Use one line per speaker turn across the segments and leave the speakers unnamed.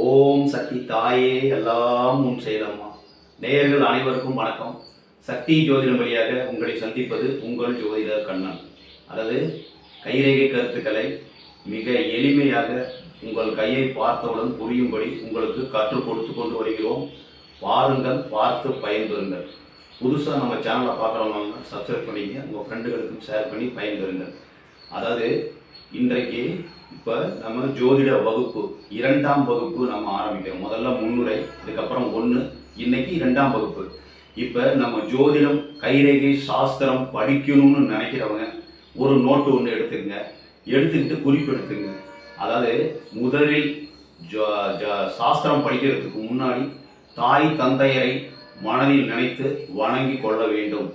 ஓம் சக்தி தாயே எல்லாம் உன் செயலம்மா நேயர்கள் அனைவருக்கும் வணக்கம். சக்தி ஜோதிடம் வழியாக உங்களை சந்திப்பது உங்கள் ஜோதிடர் கண்ணன். அதாவது கைரேகை கருத்துக்களை மிக எளிமையாக உங்கள் கையை பார்த்தவுடன் புரியும்படி உங்களுக்கு கற்றுக் கொடுத்து கொண்டு வருகிறோம். பாருங்கள் பார்த்து பயன்பெறுங்கள். புதுசாக நம்ம சேனலை பார்க்குறவங்க சப்ஸ்கிரைப் பண்ணிங்க உங்கள் ஃப்ரெண்டுகளுக்கும் ஷேர் பண்ணி பயன்பெறுங்கள். அதாவது இன்றைக்கு இப்போ நம்ம ஜோதிட வகுப்பு இரண்டாம் வகுப்பு நம்ம ஆரம்பிக்கிறோம். முதல்ல முன்னுரை அதுக்கப்புறம் ஒன்று இன்னைக்கு இரண்டாம் வகுப்பு. இப்போ நம்ம ஜோதிடம் கைரேகை சாஸ்திரம் படிக்கணும்னு நினைக்கிறவங்க ஒரு நோட்டு ஒன்று எடுத்துக்கங்க. எடுத்துக்கிட்டு குறிப்பெடுத்துங்க அதாவது முதலில் ஜோ ஜ- சாஸ்திரம் படிக்கிறதுக்கு முன்னாடி தாய் தந்தையரை மனதில் நினைத்து வணங்கி கொள்ள வேண்டும்.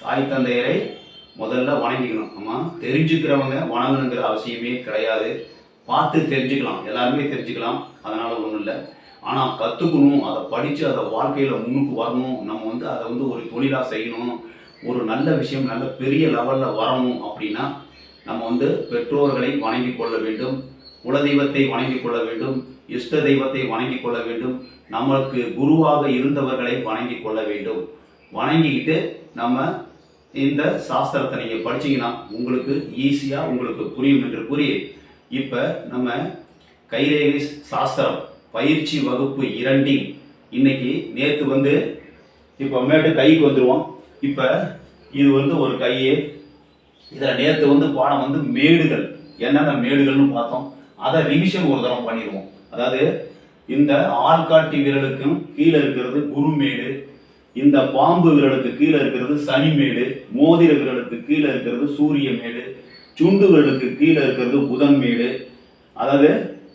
தாய் தந்தையரை முதல்ல வணங்கிக்கணும். ஆமாம் தெரிஞ்சுக்கிறவங்க வணங்கணுங்கிற அவசியமே கிடையாது. பார்த்து தெரிஞ்சுக்கலாம். எல்லாருமே தெரிஞ்சுக்கலாம். அதனால் ஒன்றும் இல்லை. ஆனால் கற்றுக்கணும் அதை படித்து அதை வாழ்க்கையில் முன்னுக்கு வரணும். நம்ம வந்து அதை வந்து ஒரு தொழிலாக செய்யணும். ஒரு நல்ல விஷயம் நல்ல பெரிய லெவலில் வரணும் அப்படின்னா நம்ம வந்து பெற்றோர்களை வணங்கி கொள்ள வேண்டும். குலதெய்வத்தை வணங்கி கொள்ள வேண்டும். இஷ்ட தெய்வத்தை வணங்கி கொள்ள வேண்டும். நம்மளுக்கு குருவாக இருந்தவர்களை வணங்கி கொள்ள வேண்டும். வணங்கிக்கிட்டு நம்ம இந்த சாஸ்திரத்தை நீங்கள் படிச்சீங்கன்னா உங்களுக்கு ஈஸியாக உங்களுக்கு புரியும் என்று கூறி இப்போ நம்ம கைரேகை சாஸ்திரம் பயிற்சி வகுப்பு இரண்டில் இன்னைக்கு நேற்று வந்து இப்போ மேட்டு கைக்கு வந்துடுவோம் இப்போ இது வந்து ஒரு கையே இதில் நேற்று வந்து பாடம் வந்து மேடுகள் என்னென்ன மேடுகள்னு பார்த்தோம். அதை ரிவிஷன் ஒரு தரம் பண்ணிடுவோம். அதாவது இந்த ஆள்காட்டி விரலுக்கும் கீழே இருக்கிறது குருமேடு இந்த பாம்பு விரலுக்கு கீழே இருக்கிறது சனிமேடு மோதிர விரலுக்கு கீழே இருக்கிறது சூரிய மேடு சுண்டு விரலுக்கு கீழே இருக்கிறது புதன் மேடு. அதாவது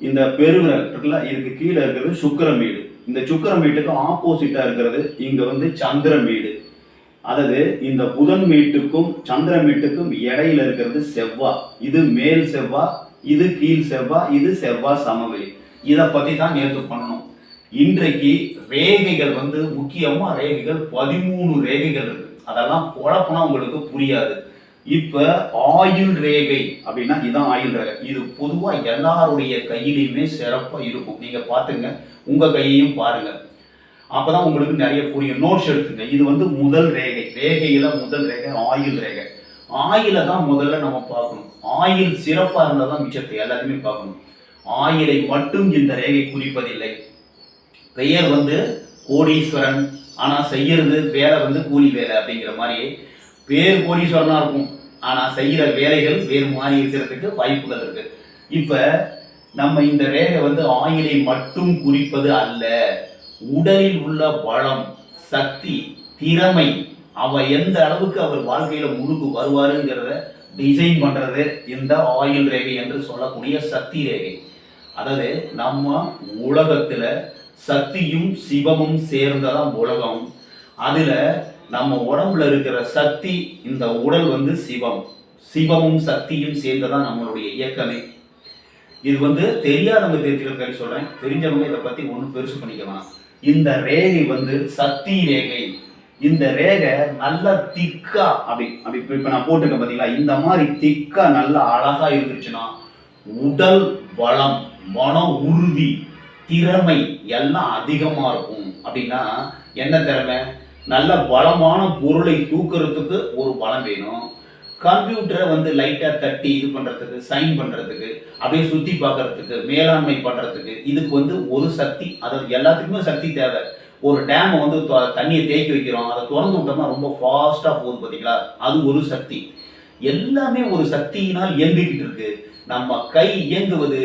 இந்த பெருவிரல் இருக்குல்ல இதுக்கு கீழே இருக்கிறது சுக்கிரமேடு இந்த சுக்கிரமேட்டுக்கு ஆப்போசிட்டா இருக்கிறது இங்க வந்து சந்திரமேடு அதாவது இந்த புதன் மீட்டுக்கும் சந்திர மீட்டுக்கும் இடையில இருக்கிறது செவ்வா. இது மேல் செவ்வா இது கீழ் செவ்வா இது செவ்வா சமவெளி. இதை பத்தி தான் நேற்று பண்ணணும். இன்றைக்கு ரேகைகள் வந்து முக்கியமாக ரேகைகள் பதிமூணு ரேகைகள் இருக்கு. அதெல்லாம் குழப்பினா உங்களுக்கு புரியாது. இப்போ ஆயுள் ரேகை அப்படின்னா இதுதான் ஆயுள் ரேகை. இது பொதுவாக எல்லாருடைய கையிலையுமே சிறப்பாக இருக்கும். நீங்கள் பார்த்துங்க உங்கள் கையையும் பாருங்கள் அப்போ தான் உங்களுக்கு நிறைய புரியும். நோட்ஸ் எடுத்துங்க. இது வந்து முதல் ரேகை. ரேகையில் முதல் ரேகை ஆயுள் ரேகை. ஆயிலை தான் முதல்ல நம்ம பார்க்கணும். ஆயில் சிறப்பாக இருந்தால் தான் மிச்சத்தை எல்லாத்தையுமே பார்க்கணும். ஆயிலை மட்டும் இந்த ரேகை குறிப்பதில்லை. பெயர் வந்து கோடீஸ்வரன். ஆனால் செய்கிறது வேலை வந்து கூலி வேலை அப்படிங்கிற மாதிரி பேர் கோடீஸ்வரனாக இருக்கும். ஆனால் செய்கிற வேலைகள் வேறு மாதிரி இருக்கிறதுக்கு வாய்ப்புகள் இருக்கு. இப்போ நம்ம இந்த வேலை வந்து ஆயிலை மட்டும் குறிப்பது அல்ல. உடலில் உள்ள பலம் சக்தி திறமை அவர் எந்த அளவுக்கு அவர் வாழ்க்கையில் முழுக்கு வருவாருங்கிறத டிசைன் பண்ணுறது இந்த ஆயுள் ரேகை என்று சொல்லக்கூடிய சக்தி ரேகை. அதாவது நம்ம உலகத்தில் சக்தியும் சிவமும் சேர்ந்ததான் உலகம். அதுல நம்ம உடம்புல இருக்கிற சக்தி இந்த உடல் வந்து சிவம். சிவமும் சக்தியும் சேர்ந்ததான் நம்மளுடைய இயக்கமே. இது வந்து தெரியாதவங்க தெரிஞ்சுக்கிறதுக்காக சொல்றேன். தெரிஞ்சவங்க இதை பத்தி ஒன்றும் பெருசு பண்ணிக்கலாம். இந்த ரேகை வந்து சக்தி ரேகை. இந்த ரேகை நல்லா திக்கா அப்படி அப்படி இப்போ நான் போட்டிருக்கேன் பார்த்தீங்களா இந்த மாதிரி திக்கா நல்லா அழகா இருந்துச்சுன்னா உடல் வளம் மன உறுதி திறமை எல்லாம் அதிகமாக இருக்கும். அப்படின்னா என்ன திறமை? நல்ல பலமான பொருளை தூக்குறதுக்கு ஒரு பலம் வேணும். கம்ப்யூட்டரை வந்து லைட்டாக தட்டி இது பண்ணுறதுக்கு சைன் பண்ணுறதுக்கு அப்படியே சுற்றி பார்க்கறதுக்கு மேலாண்மை பண்ணுறதுக்கு இதுக்கு வந்து ஒரு சக்தி. அதாவது எல்லாத்துக்குமே சக்தி தேவை. ஒரு டேமை வந்து தண்ணியை தேக்கி வைக்கிறோம். அதை திறந்து விட்டோம்னா ரொம்ப ஃபாஸ்ட்டாக போகுது பார்த்தீங்களா அது ஒரு சக்தி. எல்லாமே ஒரு சக்தியினால் இயங்கிக்கிட்டு இருக்கு. நம்ம கை இயங்குவது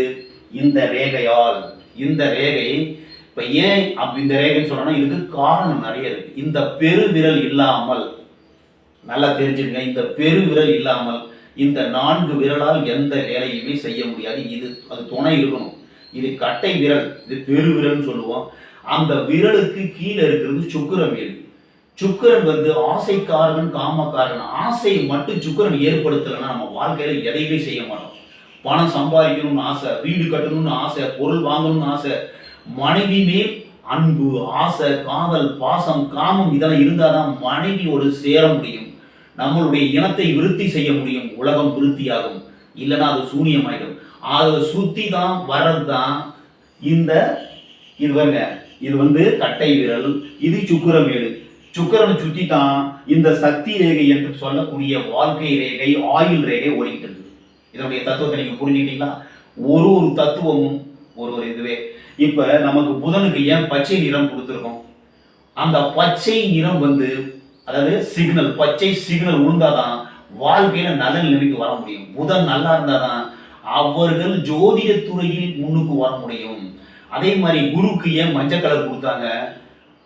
இந்த ரேகையால் இந்த ரேகை இப்போ ஏன் அப்படி இந்த ரேகைன்னு சொல்றோம்னா இதுக்கு காரணம் நிறைய இருக்கு. இந்த பெருவிரல் இல்லாமல் நல்லா தெரிஞ்சுக்கங்க இந்த பெருவிரல் இல்லாமல் இந்த நான்கு விரலால் எந்த வேலையுமே செய்ய முடியாது. இது அது துணை இருக்கணும். இது கட்டை விரல் இது பெருவிரல்னு சொல்லுவோம். அந்த விரலுக்கு கீழே இருக்கிறது சுக்கிரமேடு சுக்கிரன் வந்து ஆசைக்காரன் காமக்காரன். ஆசையை மட்டும் சுக்கிரன் ஏற்படுத்தலைன்னா நம்ம வாழ்க்கையில எதையுமே செய்ய மாட்டோம். பணம் சம்பாதிக்கணும்னு ஆசை வீடு கட்டணும்னு ஆசை பொருள் வாங்கணும்னு ஆசை மனைவி மேல் அன்பு ஆசை காதல் பாசம் காமம் இதெல்லாம் இருந்தால் தான் மனைவியோடு சேர முடியும். நம்மளுடைய இனத்தை விருத்தி செய்ய முடியும். உலகம் விருத்தியாகும். இல்லைன்னா அது சூனியமாயிடும். அதை சுற்றி தான் வர்றது தான் இந்த இது வருங்க இது வந்து கட்டை விரல் இது சுக்கரமேடு. சுக்கரனை சுற்றி தான் இந்த சக்தி ரேகை என்று சொல்லக்கூடிய வாழ்க்கை ரேகை ஆயுள் ரேகை ஓடிக்கிட்டு இருக்கு. இதனுடைய தத்துவத்தை நீங்க புரிஞ்சுக்கிட்டீங்களா ஒரு ஒரு தத்துவமும் ஒரு ஒரு இதுவே. இப்ப நமக்கு புதனுக்கு ஏன் பச்சை நிறம் கொடுத்துருக்கோம்? அந்த பச்சை நிறம் வந்து அதாவது சிக்னல் பச்சை சிக்னல் உழுந்தாதான் வாழ்க்கையில நல்ல நிலைமைக்கு வர முடியும். புதன் நல்லா இருந்தாதான் அவர்கள் ஜோதிட துறையில் முன்னுக்கு வர முடியும். அதே மாதிரி குருக்கு ஏன் மஞ்சள் கலர் கொடுத்தாங்க?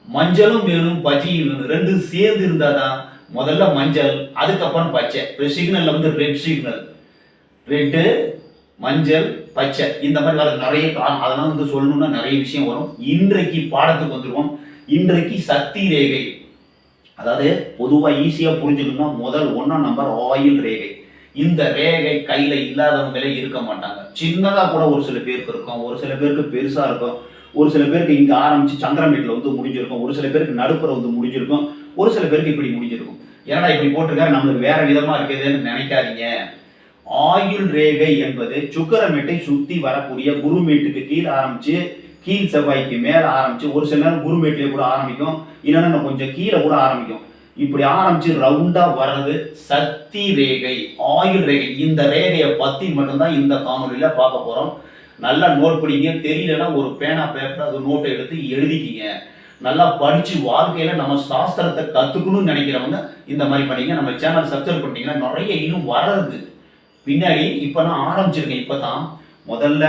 மஞ்சளும் வேணும் பச்சையும் வேணும் ரெண்டும் சேர்ந்து இருந்தாதான் முதல்ல மஞ்சள் அதுக்கப்புறம் பச்சை. சிக்னல்ல வந்து ரெட் சிக்னல் ரெட்டு மஞ்சள் பச்சை. இந்த மாதிரி வர நிறைய கா- அதெல்லாம் வந்து சொல்லணும்னா நிறைய விஷயம் வரும். இன்றைக்கு பாடத்துக்கு வந்துருவோம். இன்றைக்கு சக்தி ரேகை. அதாவது பொதுவாக ஈஸியாக புரிஞ்சுக்கணும்னா முதல் ஒன்றாம் நம்பர் ஆயில் ரேகை. இந்த ரேகை கையில் இல்லாதவங்களே இருக்க மாட்டாங்க. சின்னதாக கூட ஒரு சில பேருக்கு இருக்கும். ஒரு சில பேருக்கு பெருசாக இருக்கும். ஒரு சில பேருக்கு இங்கே ஆரம்பித்து சந்திரமேட்டில் வந்து முடிஞ்சிருக்கும். ஒரு சில பேருக்கு நடுப்புற வந்து முடிஞ்சிருக்கும். ஒரு சில பேருக்கு இப்படி முடிஞ்சிருக்கும். ஏன்னா இப்படி போட்டிருக்காரு? நம்மளுக்கு வேற விதமாக இருக்குதுன்னு நினைக்காதீங்க. ஆயுள் ரேகை என்பது சுக்கரமேட்டை சுத்தி வரக்கூடிய குருமேட்டுக்கு கீழே ஆரம்பிச்சு கீழ் செவ்வாய்க்கு மேல ஆரம்பிச்சு ஒரு சில நேரம் குருமேட்லேயே கூட ஆரம்பிக்கும் இல்லைன்னா கொஞ்சம் கீழே கூட ஆரம்பிக்கும். இப்படி ஆரம்பிச்சு ரவுண்டா வர்றது சக்தி ரேகை ஆயுள் ரேகை. இந்த ரேகையை பத்தி மட்டும்தான் இந்த காணொலியில பார்க்க போறோம். நல்லா நோட் படிங்க. தெரியலன்னா ஒரு பேனா பேப்பர் அது நோட்டை எடுத்து எழுதிக்கிங்க. நல்லா படிச்சு வாழ்க்கையில நம்ம சாஸ்திரத்தை கத்துக்கணும்னு நினைக்கிறவங்க இந்த மாதிரி பண்ணீங்க. நம்ம சேனல் சப்ஸ்கிரைப் பண்ணிட்டீங்கன்னா நிறைய இன்னும் வர்றது பின்னாடி இப்போ நான் ஆரம்பிச்சிருக்கேன் இப்போ தான் முதல்ல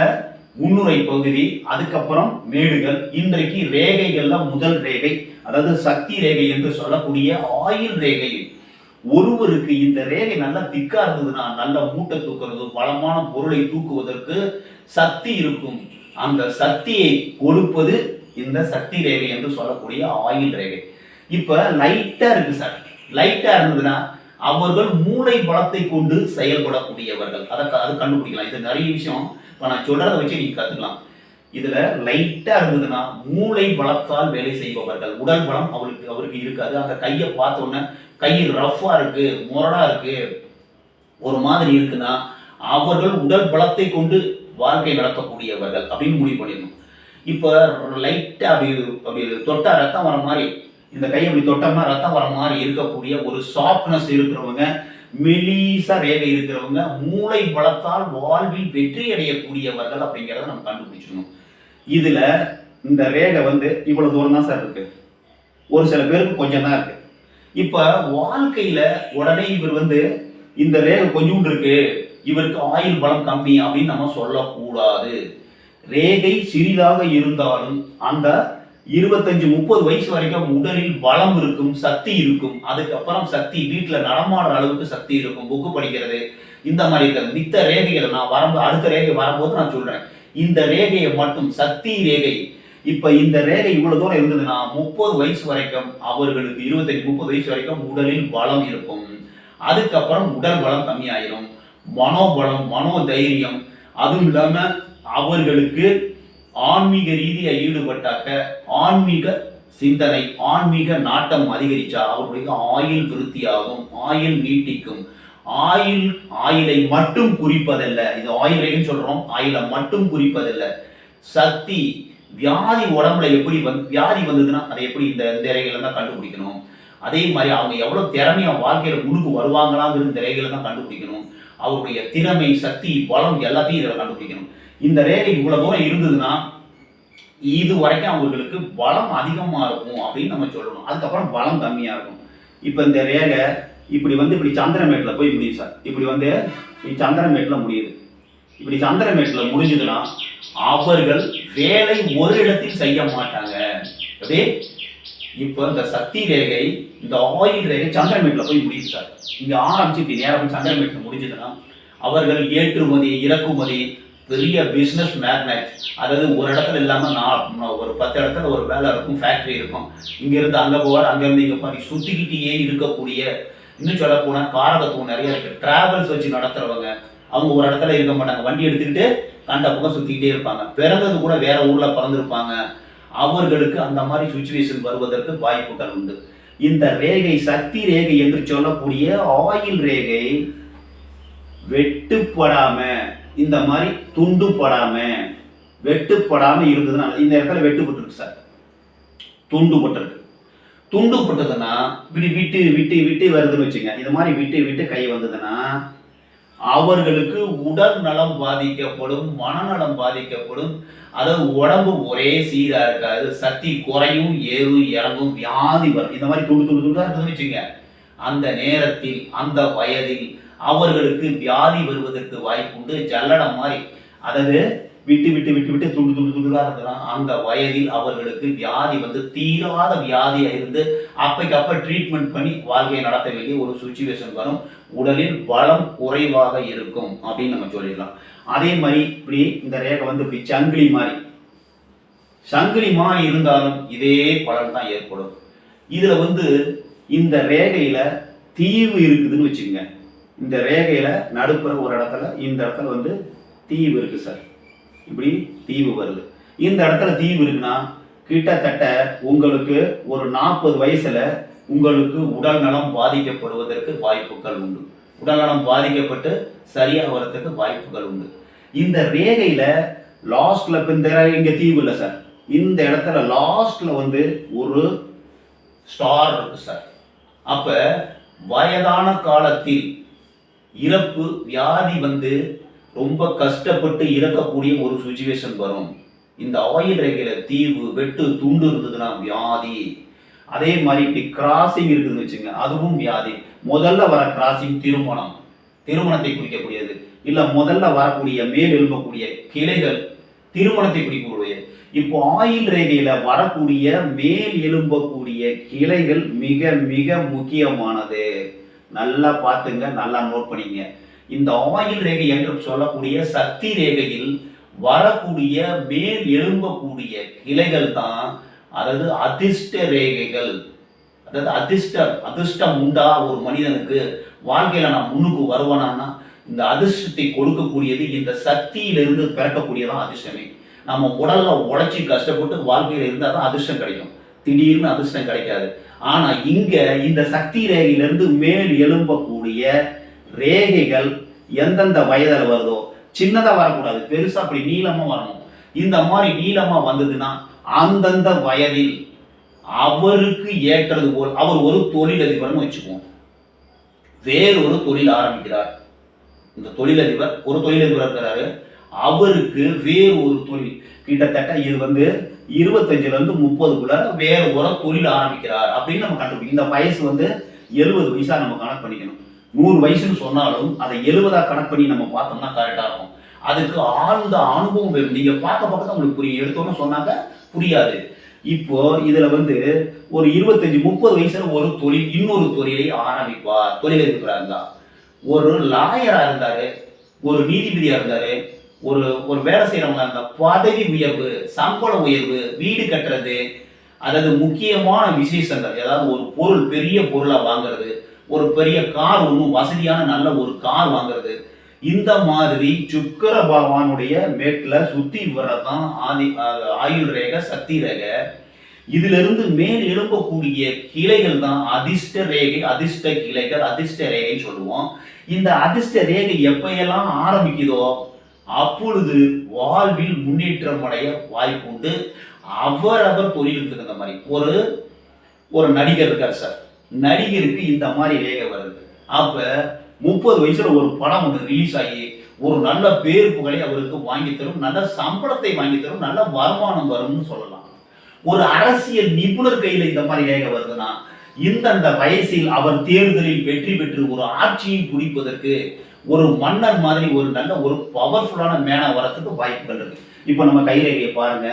முன்னுரை பகுதி அதுக்கப்புறம் மேடுகள். இன்றைக்கு ரேகைகள்ல முதல் ரேகை அதாவது சக்தி ரேகை என்று சொல்லக்கூடிய ஆயில் ரேகை. ஒருவருக்கு இந்த ரேகை நல்லா திக்கா இருந்ததுன்னா நல்ல மூட்டை தூக்குறது பலமான பொருளை தூக்குவதற்கு சக்தி இருக்கும். அந்த சக்தியை கொடுப்பது இந்த சக்தி ரேகை என்று சொல்லக்கூடிய ஆயில் ரேகை. இப்ப லைட்டா இருக்கு சார். லைட்டா இருந்ததுன்னா அவர்கள் மூளை பலத்தை கொண்டு செயல்படக்கூடியவர்கள். அதை அது கண்டுபிடிக்கலாம். இது நிறைய விஷயம். இப்போ நான் சொல்றதை வச்சு நீங்க கத்துக்கலாம். இதுல லைட்டா இருந்ததுன்னா மூளை பலத்தால் வேலை செய்பவர்கள். உடல் பலம் அவருக்கு அவருக்கு இருக்காது. அந்த கையை பார்த்த உடனே கை ரஃப்பாக இருக்கு முரடா இருக்கு ஒரு மாதிரி இருக்குன்னா அவர்கள் உடல் பலத்தை கொண்டு வாழ்க்கை நடத்தக்கூடியவர்கள் அப்படின்னு முடிவு பண்ணிடணும். இப்போ லைட்டா அப்படி அப்படி தொட்டா ரத்தம் வர மாதிரி இந்த கை அப்படி தொட்டோம்னா ரத்தம் வர மாதிரி இருக்கக்கூடிய ஒரு சாஃப்ட்னஸ் இருக்கிறவங்க மெலிசா ரேகை இருக்கிறவங்க மூளை பலத்தால் வாழ்வில் வெற்றி அடையக்கூடியவர்கள் அப்படிங்கிறத நம்ம கண்டுபிடிச்சிடணும். இதுல இந்த ரேகை வந்து இவ்வளவு தூரம் தான் சார் இருக்கு. ஒரு சில பேருக்கு கொஞ்சம் தான் இருக்கு. இப்ப வாழ்க்கையில உடனே இவர் வந்து இந்த ரேகை கொஞ்சோண்டு இருக்கு இவருக்கு ஆயுள் பலம் கம்மி அப்படின்னு நம்ம சொல்லக்கூடாது. ரேகை சிறிதாக இருந்தாலும் அந்த இருபத்தஞ்சு முப்பது வயசு வரைக்கும் உடலில் பலம் இருக்கும் சக்தி இருக்கும். அதுக்கப்புறம் சக்தி வீட்டில் நடமாடுற அளவுக்கு சக்தி இருக்கும். புக்கு படிக்கிறது இந்த மாதிரி இருக்கிறது. மித்த ரேகைகளை நான் வரம்பு அடுத்த ரேகை வரும்போது நான் சொல்றேன். இந்த ரேகையை மட்டும் சக்தி ரேகை. இப்ப இந்த ரேகை இவ்வளவு தூரம் இருந்ததுன்னா முப்பது வயசு வரைக்கும் அவர்களுக்கு இருபத்தஞ்சு முப்பது வயசு வரைக்கும் உடலில் பலம் இருக்கும். அதுக்கப்புறம் உடல் பலம் கம்மியாயிரும். மனோபலம் மனோ தைரியம் அதுவும் இல்லாம அவர்களுக்கு ஆன்மீக ரீதியாக ஈடுபட்டாக்க ஆன்மீக சிந்தனை ஆன்மீக நாட்டம் அதிகரிச்சா அவருடைய ஆயுள் விருத்தியாகும் ஆயுள் நீட்டிக்கும். ஆயில் ஆயிலை மட்டும் குறிப்பதல்ல. இது ஆயுளைன்னு சொல்றோம் ஆயிலை மட்டும் குறிப்பதல்ல. சக்தி வியாதி உடம்புல எப்படி வந்து வியாதி வந்ததுன்னா அதை எப்படி இந்த இந்த இறைகளை தான் கண்டுபிடிக்கணும்? அதே மாதிரி அவங்க எவ்வளவு திறமையா வாழ்க்கையில முழுக்கு வருவாங்களாங்கிற இந்த தான் கண்டுபிடிக்கணும். அவருடைய திறமை சக்தி பலம் எல்லாத்தையும் இதில் கண்டுபிடிக்கணும். இந்த ரேகை இவ்வளவு தூரம் இருந்ததுன்னா இது வரைக்கும் அவங்களுக்கு பலம் அதிகமாக இருக்கும் அப்படின்னு நம்ம சொல்லணும். அதுக்கப்புறம் பலம் கம்மியாக இருக்கும். இப்போ இந்த ரேகை இப்படி வந்து இப்படி சந்திரமேட்டில் போய் முடியும் சார். இப்படி வந்து சந்திரமேட்டில் முடியுது. இப்படி சந்திரமேட்டில் முடிஞ்சதுன்னா அவர்கள் வேலை ஒரு இடத்தில் செய்ய மாட்டாங்க. அப்படியே இப்போ இந்த சக்தி ரேகை இந்த ஆயில் ரேகை சந்திரமேட்டில் போய் முடியுது சார். இங்கே ஆரம்பிச்சு இப்படி நேரம் சந்திரமேட்டில் முடிஞ்சதுன்னா அவர்கள் ஏற்றுமதி இறக்குமதி பெரிய பிஸ்னஸ் மேக்னெட் அதாவது ஒரு இடத்துல இல்லாமல் நான் ஒரு பத்து இடத்துல ஒரு வேலை இருக்கும் ஃபேக்ட்ரி இருக்கும். இங்கேருந்து அங்கே போவார் அங்கேருந்து இங்கே போய் சுற்றிக்கிட்டே இருக்கக்கூடிய இன்னும் சொல்ல போனால் காரகத்துவம் நிறைய இருக்குது ட்ராவல்ஸ் வச்சு நடத்துகிறவங்க அவங்க ஒரு இடத்துல இருக்க மாட்டாங்க. வண்டி எடுத்துக்கிட்டு கண்ட பக்கம் சுற்றிக்கிட்டே இருப்பாங்க. பிறந்தது கூட வேற ஊரில் பிறந்திருப்பாங்க. அவர்களுக்கு அந்த மாதிரி சுச்சுவேஷன் வருவதற்கு வாய்ப்புகள் உண்டு. இந்த ரேகை சக்தி ரேகை என்று சொல்லக்கூடிய ஆயில் ரேகை வெட்டுப்படாம இந்த மாதிரி துண்டுப்படாம வெட்டுப்படாம இருந்ததுன்னா இந்த இடத்துல வெட்டுப்பட்டுருக்கு சார். துண்டு துண்டுப்பட்டதுன்னா துண்டு இப்படி விட்டு விட்டு விட்டு வருதுன்னு வச்சுங்க. இது மாதிரி விட்டு விட்டு கை வந்ததுன்னா அவர்களுக்கு உடல் நலம் பாதிக்கப்படும் மனநலம் பாதிக்கப்படும். அதாவது உடம்பு ஒரே சீராக இருக்காது. சக்தி குறையும் ஏறும் இறங்கும் வியாதி வரும். இந்த மாதிரி துண்டு துண்டு துண்டாக இருந்ததுன்னு வச்சுங்க. அந்த நேரத்தில் அந்த வயதில் அவர்களுக்கு வியாதி வருவதற்கு வாய்ப்பு உண்டு ஜல்லடம் மாதிரி. அதாவது விட்டு விட்டு விட்டு விட்டு துண்டு துண்டு துண்டுதா இருக்கலாம் அந்த வயதில் அவர்களுக்கு வியாதி வந்து தீராத வியாதியா இருந்து அப்பைக்கு அப்ப ட்ரீட்மெண்ட் பண்ணி வாழ்க்கையை நடத்த வேண்டிய ஒரு சுச்சுவேஷன் வரும். உடலில் பலம் குறைவாக இருக்கும் அப்படின்னு நம்ம சொல்லிடலாம். அதே மாதிரி இப்படி இந்த ரேகை வந்து இப்படி சங்கிலி மாதிரி. சங்கிலி மாதிரி இருந்தாலும் இதே பலன் தான் ஏற்படும். இதுல வந்து இந்த ரேகையில தீவு இருக்குதுன்னு வச்சுக்கோங்க. இந்த ரேகையில் நடுப்புற ஒரு இடத்துல இந்த இடத்துல வந்து தீவு இருக்கு சார் இப்படி தீவு வருது. இந்த இடத்துல தீவு இருக்குன்னா கிட்டத்தட்ட உங்களுக்கு ஒரு நாற்பது வயசுல உங்களுக்கு உடல் நலம் பாதிக்கப்படுவதற்கு வாய்ப்புகள் உண்டு. உடல் நலம் பாதிக்கப்பட்டு சரியாக வரதுக்கு வாய்ப்புகள் உண்டு. இந்த ரேகையில லாஸ்ட்ல இப்ப இந்த இங்க தீவு இல்லை சார் இந்த இடத்துல லாஸ்ட்ல வந்து ஒரு ஸ்டார் இருக்கு சார் அப்ப வயதான காலத்தில் இறப்பு வியாதி வந்து ரொம்ப கஷ்டப்பட்டு இறக்கக்கூடிய ஒரு சுச்சுவேஷன் வரும். இந்த ஆயில் ரேகையில தீவு வெட்டு துண்டு இருந்ததுன்னா வியாதி. அதே மாதிரி இப்படி கிராசிங் இருக்குதுன்னு வச்சுங்க அதுவும் வியாதி. முதல்ல வர கிராசிங் திருமணம். திருமணத்தை குறிக்கக்கூடியது. இல்லை முதல்ல வரக்கூடிய மேல் எழும்பக்கூடிய கிளைகள் திருமணத்தை குறிக்கக்கூடிய இப்போ ஆயில் ரேகையில வரக்கூடிய மேல் எழும்பக்கூடிய கிளைகள் மிக மிக முக்கியமானது. நல்லா பார்த்துங்க நல்லா நோட் பண்ணிங்க. இந்த ஆயில் ரேகை என்று சொல்லக்கூடிய சக்தி ரேகையில் வரக்கூடிய மேல் எழும்பக்கூடிய கிளைகள் தான் அதாவது அதிர்ஷ்ட ரேகைகள். அதாவது அதிர்ஷ்டம் அதிர்ஷ்டம் உண்டா ஒரு மனிதனுக்கு? வாழ்க்கையில நான் முன்னுக்கு வருவானான்னா இந்த அதிர்ஷ்டத்தை கொடுக்கக்கூடியது இந்த சக்தியிலிருந்து பிறக்கக்கூடியதான் அதிர்ஷ்டமே. நம்ம உடல்ல உழைச்சி கஷ்டப்பட்டு வாழ்க்கையில இருந்தால் தான் அதிர்ஷ்டம் கிடைக்கும். திடீர்னு அதிர்ஷ்டம் கிடைக்காது. ஆனால் இங்கே இந்த சக்தி ரேகையிலிருந்து மேல் எழும்பக்கூடிய ரேகைகள் எந்தெந்த வயதில் வருதோ சின்னதாக வரக்கூடாது பெருசாக அப்படி நீளமாக வரணும். இந்த மாதிரி நீளமாக வந்ததுன்னா அந்தந்த வயதில் அவருக்கு ஏற்றது போல் அவர் ஒரு தொழிலதிபர்னு வச்சுக்குவோம். வேறொரு தொழில் ஆரம்பிக்கிறார். இந்த தொழிலதிபர் ஒரு தொழிலதிபர் இருக்கிறாரு. அவருக்கு வேறு ஒரு தொழில். கிட்டத்தட்ட இது வந்து இருபத்தஞ்சுல இருந்து முப்பதுக்குள்ள வேற ஒரு தொழில் ஆரம்பிக்கிறார் அப்படின்னு நம்ம கண்டுபிடிக்கும் இந்த வயசு வந்து எழுபது வயசா நம்ம கணக்கு பண்ணிக்கணும். நூறு வயசுன்னு சொன்னாலும் அதை எழுபதா கணக்கு பண்ணி நம்ம பார்த்தோம்னா கரெக்டா இருக்கும். அதுக்கு ஆழ்ந்த அனுபவம் வேணும். நீங்க பார்க்க பார்க்க உங்களுக்கு புரியும் எடுத்தோன்னு சொன்னாங்க புரியாது. இப்போ இதுல வந்து ஒரு இருபத்தஞ்சு முப்பது வயசுல ஒரு தொழில் இன்னொரு தொழிலை ஆரம்பிப்பார். தொழில் இருந்தா. ஒரு லாயரா இருந்தாரு ஒரு நீதிபதியா இருந்தாரு ஒரு ஒரு வேலை செய்கிறவங்களா இருந்தால் பதவி உயர்வு சம்பள உயர்வு வீடு கட்டுறது அதாவது முக்கியமான விசேஷங்கள். ஏதாவது ஒரு பொருள் பெரிய பொருளாக வாங்குறது ஒரு பெரிய கார் ஒன்றும் வசதியான நல்ல ஒரு கார் வாங்குறது. இந்த மாதிரி சுக்கர பகவானுடைய சுற்றி வர்றது தான் ஆதி ஆயுள் ரேகை சக்தி ரேகை. இதிலிருந்து மேல் எழும்பக்கூடிய கிளைகள் தான் அதிர்ஷ்ட ரேகை அதிர்ஷ்ட கிளைகள் அதிர்ஷ்ட ரேகைன்னு சொல்லுவோம். இந்த அதிர்ஷ்ட ரேகை எப்பயெல்லாம் ஆரம்பிக்குதோ அப்பொழுது வாழ்வில் முன்னேற்றம் அடைய வாய்ப்பு வாய்ப்புண்டு அவரவர் தொழிலுக்கு தகுந்த மாதிரி. ஒரு ஒரு நடிகர் இருக்கார் சார். நடிகருக்கு இந்த மாதிரி வேகம் வருது. அப்ப முப்பது வயசுல ஒரு படம் ஒன்று ரிலீஸ் ஆகி ஒரு நல்ல பேர் புகழை அவருக்கு வாங்கி தரும் நல்ல சம்பளத்தை வாங்கி தரும் நல்ல வருமானம் வரும்னு சொல்லலாம். ஒரு அரசியல் நிபுணர் கையில இந்த மாதிரி வேகம் வருதுன்னா இந்தந்த வயசில் அவர் தேர்தலில் வெற்றி பெற்று ஒரு ஆட்சியை பிடிப்பதற்கு ஒரு மன்னர் மாதிரி ஒரு நல்ல ஒரு பவர்ஃபுல்லான மேனாக வரத்துக்கு வாய்ப்புகள் இருக்கு. இப்போ நம்ம கை ரேகையை பாருங்க.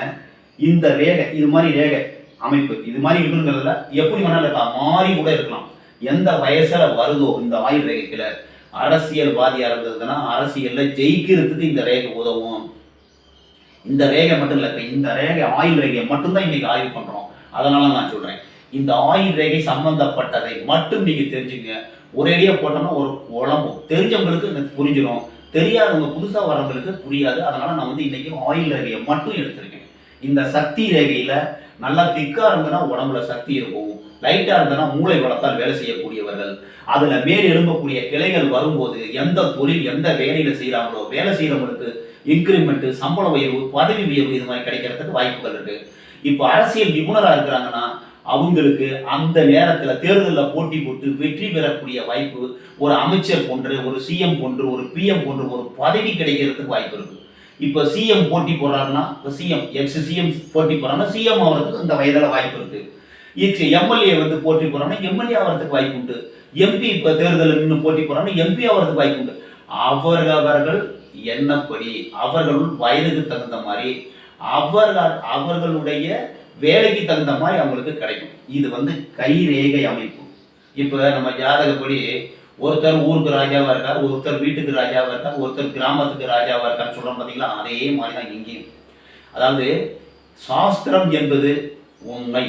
இந்த ரேகை இது மாதிரி ரேகை அமைப்பு இது மாதிரி இருக்குங்கிறதுல எப்படி வேணாலும் இருக்கலாம். மாறி கூட இருக்கலாம். எந்த வயசுல வருதோ இந்த ஆயுள் ரேகைக்குல அரசியல்வாதியாக இருந்ததுன்னா அரசியலில் ஜெயிக்கிறதுக்கு இந்த ரேகை உதவும். இந்த ரேகை மட்டும் இல்லை இந்த ரேகை ஆயுள் ரேகையை மட்டும்தான் இன்னைக்கு ஆய்வு பண்ணுறோம் அதனால நான் சொல்கிறேன் இந்த ஆயுள் ரேகை சம்பந்தப்பட்டதை மட்டும் நீங்கள் தெரிஞ்சுங்க. ஒரேடியாக போட்டோம்னா ஒரு குழம்பு தெரிஞ்சவங்களுக்கு எனக்கு புரிஞ்சிடும் தெரியாதவங்க புதுசாக வரவங்களுக்கு புரியாது. அதனால் நான் வந்து இன்றைக்கும் ஆயில் ரேகையை மட்டும் எடுத்திருக்கேன். இந்த சக்தி ரேகையில் நல்லா திக்காக இருந்ததுன்னா உடம்புல சக்தி இருக்கும். லைட்டாக இருந்ததுன்னா மூளை வளத்தால் வேலை செய்யக்கூடியவர்கள். அதில் மேல் எழும்பக்கூடிய கிளைகள் வரும்போது எந்த தொழில் எந்த வேலையில் செய்கிறாங்களோ வேலை செய்கிறவங்களுக்கு இன்க்ரிமெண்ட்டு சம்பள உயர்வு பதவி உயர்வு இது மாதிரி கிடைக்கிறதுக்கு வாய்ப்புகள் இருக்குது இப்போ அரசியல் நிபுணராக இருக்கிறாங்கன்னா அவங்களுக்கு அந்த நேரத்தில் தேர்தலில் போட்டி போட்டு வெற்றி பெறக்கூடிய வாய்ப்பு ஒரு அமைச்சர் போன்று ஒரு சிஎம் போன்று ஒரு பிஎம் போன்று ஒரு பதவி கிடைக்கிறதுக்கு வாய்ப்பு இருக்கு. இப்போ சிஎம் போட்டி போடுறாருன்னா இப்போ சிஎம் எக்ஸ் சிஎம் போட்டி போடுறாங்கன்னா சிஎம் ஆகிறதுக்கு இந்த வயதில் வாய்ப்பு இருக்கு. எக்ஸ் எம்எல்ஏ வந்து போட்டி போடுறாங்கன்னா எம்எல்ஏ ஆகிறதுக்கு வாய்ப்பு உண்டு. எம்பி இப்போ தேர்தலில் நின்று போட்டி போடுறாங்கன்னா எம்பி ஆகிறதுக்கு வாய்ப்பு உண்டு. அவரவர்கள் என்னப்படி அவர்கள் வயதுக்கு தகுந்த மாதிரி அவர்கள் அவர்களுடைய வேலைக்கு தகுந்த மாதிரி அவங்களுக்கு கிடைக்கும். இது வந்து கைரேகை அமைப்பு. இப்போ நம்ம ஜாதகப்படி ஒருத்தர் ஊருக்கு ராஜாவாக இருக்கார் ஒருத்தர் வீட்டுக்கு ராஜாவாக இருக்கார் ஒருத்தர் கிராமத்துக்கு ராஜாவாக இருக்கான்னு சொல்கிறோம் பார்த்தீங்களா அதே மாதிரி தான் இங்கேயும். அதாவது சாஸ்திரம் என்பது உண்மை.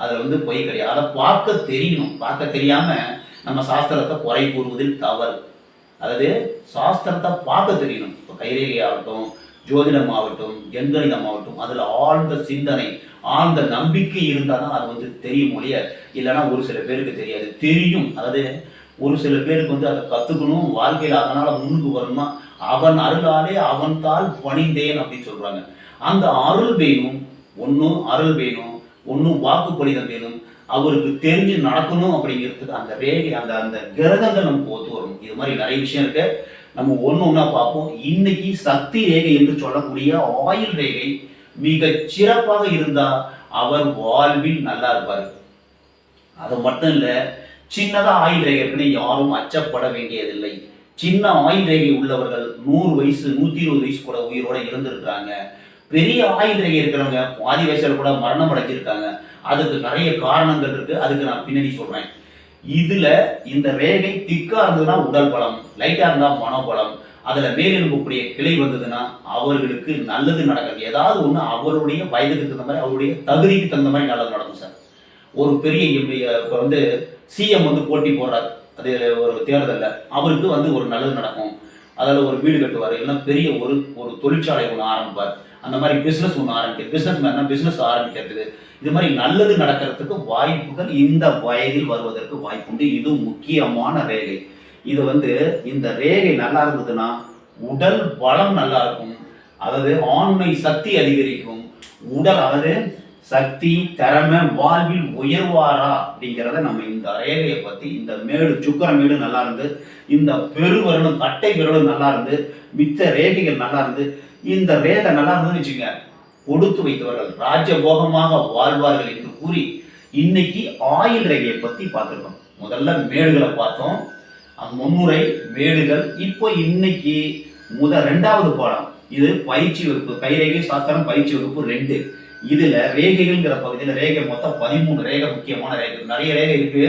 அதில் வந்து பொய் கிடையாது. அதை பார்க்க தெரியணும். பார்க்க தெரியாமல் நம்ம சாஸ்திரத்தை குறை கூறுவதில் தவறு. அதாவது சாஸ்திரத்தை பார்க்க தெரியணும். இப்போ கைரேகை ஆகட்டும் ஜோதிடம் ஆகட்டும் எண்கணிதம் ஆகட்டும் அதில் ஆழ்ந்த சிந்தனை ஆழ்ந்த நம்பிக்கை இருந்தால் தான் அது வந்து தெரியும் மொழிய இல்லைன்னா ஒரு சில பேருக்கு தெரியாது. தெரியும். அதாவது ஒரு சில பேருக்கு வந்து அதை கற்றுக்கணும் வாழ்க்கையில் அதனால் முன்னுக்கு வரணுமா அவன் அருளாலே அவன் தால் பணிந்தேன் அப்படின்னு சொல்கிறாங்க அந்த அருள் வேணும் ஒன்றும் அருள் வேணும் ஒன்றும் வாக்குப்படிதம் வேணும். அவருக்கு தெரிஞ்சு நடக்கணும் அப்படிங்கிறதுக்கு அந்த ரேகை அந்த அந்த கிரகங்கள் நமக்கு ஒத்து வரும். இது மாதிரி நிறைய விஷயம் இருக்குது நம்ம ஒன்று ஒன்றா பார்ப்போம். இன்னைக்கு சக்தி ரேகை என்று சொல்லக்கூடிய ஆயுள் ரேகை மிக சிறப்பாக இருந்தால் அவர் வாழ்வில் நல்லா இருப்பார். அது மட்டும் இல்லை சின்னதாக ஆயுள் ரேகை இருக்குன்னு யாரும் அச்சப்பட வேண்டியதில்லை. சின்ன ஆயுள் ரேகை உள்ளவர்கள் நூறு வயசு நூற்றி இருபது வயசு கூட உயிரோட இருந்திருக்கிறாங்க. பெரிய ஆயுள் ரேகை இருக்கிறவங்க பாதி வயசில் கூட மரணம் அடைஞ்சிருக்காங்க. அதுக்கு நிறைய காரணங்கள் இருக்குது அதுக்கு நான் பின்னாடி சொல்கிறேன் இதுல இந்த ரேகை திக்கா இருந்ததுன்னா உடல் பலம் லைட்டா இருந்தா மனோபலம் அதுல மேலெழும்பக்கூடிய கிளை வந்ததுன்னா அவர்களுக்கு நல்லது நடக்கிறது ஏதாவது ஒண்ணு அவருடைய வயதுக்கு தகுந்த மாதிரி அவருடைய தகுதிக்கு தகுந்த மாதிரி நல்லது நடக்கும் சார். ஒரு பெரிய இப்போ வந்து சிஎம் வந்து போட்டி போடுறாரு. அது ஒரு தேர்தலில். அவருக்கு வந்து ஒரு நல்லது நடக்கும். அதாவது ஒரு வீடு கட்டுவார். இல்லைன்னா பெரிய ஒரு ஒரு தொழிற்சாலை ஒன்று ஆரம்பிப்பார். அந்த மாதிரி பிஸ்னஸ் ஒன்று ஆரம்பிக்கிறது பிஸ்னஸ் மேனா பிஸ்னஸ் ஆரம்பிக்கிறதுக்கு இது மாதிரி நல்லது நடக்கிறதுக்கு வாய்ப்புகள் இந்த வயதில் வருவதற்கு வாய்ப்புண்டு. இது முக்கியமான ரேகை. இது வந்து இந்த ரேகை நல்லா இருந்ததுன்னா உடல் பலம் நல்லா இருக்கும். அதாவது ஆண்மை சக்தி அதிகரிக்கும். உடல் அதாவது சக்தி திறமை வாழ்வில் உயர்வாரா அப்படிங்கிறத நம்ம இந்த ரேகையை பற்றி இந்த மேடு சுக்கர மேடு நல்லா இருந்து இந்த பெருவரலும் கட்டை விரலும் நல்லா இருந்து மித்த ரேகைகள் நல்லா இருந்து இந்த ரேகை நல்லா இருந்துன்னு வச்சுங்க கொடுத்து வைத்தவர்கள் ராஜபோகமாக வாழ்வார்கள் என்று கூறி இன்னைக்கு ஆயுள் ரேகையை பத்தி பார்த்துருக்கோம். முதல்ல மேடுகளை பார்த்தோம். அந்த முன்னுரை மேடுகள். இப்போ இன்னைக்கு முத ரெண்டாவது பாடம். இது பயிற்சி வகுப்பு கைரேகை சாஸ்திரம் பயிற்சி வகுப்பு ரெண்டு. இதுல ரேகைகள்ங்கிற பகுதியில் ரேகை மொத்தம் பதிமூணு ரேகை முக்கியமான ரேகை. நிறைய ரேகை இருக்கு.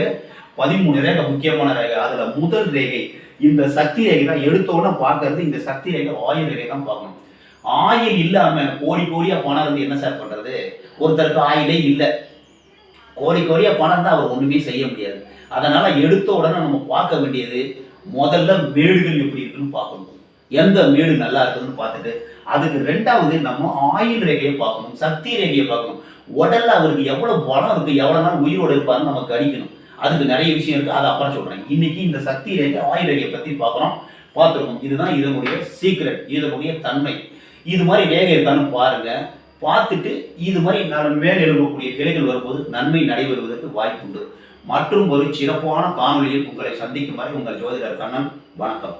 பதிமூணு ரேகை முக்கியமான ரேகை. அதுல முதல் ரேகை இந்த சக்தி ரேகை தான் எடுத்த உடனே பார்க்கறது இந்த சக்தி ரேகை ஆயுள் ரேகை தான் பார்க்கணும். ஆயில் இல்லாம கோடி கோடியா பணம் இருந்து என்ன சார் பண்றது? ஒருத்தருக்கு ஆயிலே இல்லை. கோடி கோடியா பணம் இருந்தால் அவர் ஒண்ணுமே செய்ய முடியாது. அதனால எடுத்த உடனே நம்ம பார்க்க வேண்டியது முதல்ல மேடுகள் எப்படி இருக்குன்னு பார்க்கணும். எந்த மேடு நல்லா இருக்குன்னு பார்த்துட்டு அதுக்கு ரெண்டாவது நம்ம ஆயுள் ரேகையை பார்க்கணும் சக்தி ரேகையை பார்க்கணும். உடல்ல அவருக்கு எவ்வளவு பலம் இருக்கு எவ்வளவு நாள் உயிரோட இருப்பாருன்னு நம்ம கணிக்கணும். அதுக்கு நிறைய விஷயம் இருக்கு. அதை அப்புறம் சொல்றேன். இன்னைக்கு இந்த சக்தி ரேகை ஆயுள் ரேகையை பத்தி பார்க்குறோம். பார்த்துருக்கோம். இதுதான் இதனுடைய சீக்ரெட் இதனுடைய தன்மை. இது மாதிரி வேக இருக்கான்னு பாருங்க. பார்த்துட்டு இது மாதிரி நான் மேல் எழுப்பக்கூடிய கிளைகள் வரும்போது நன்மை நடைபெறுவதற்கு வாய்ப்புண்டு. மற்றும் ஒரு சிறப்பான காணொலியில் உங்களை சந்திக்கும் வரை உங்கள் ஜோதிடர் கண்ணன் வணக்கம்.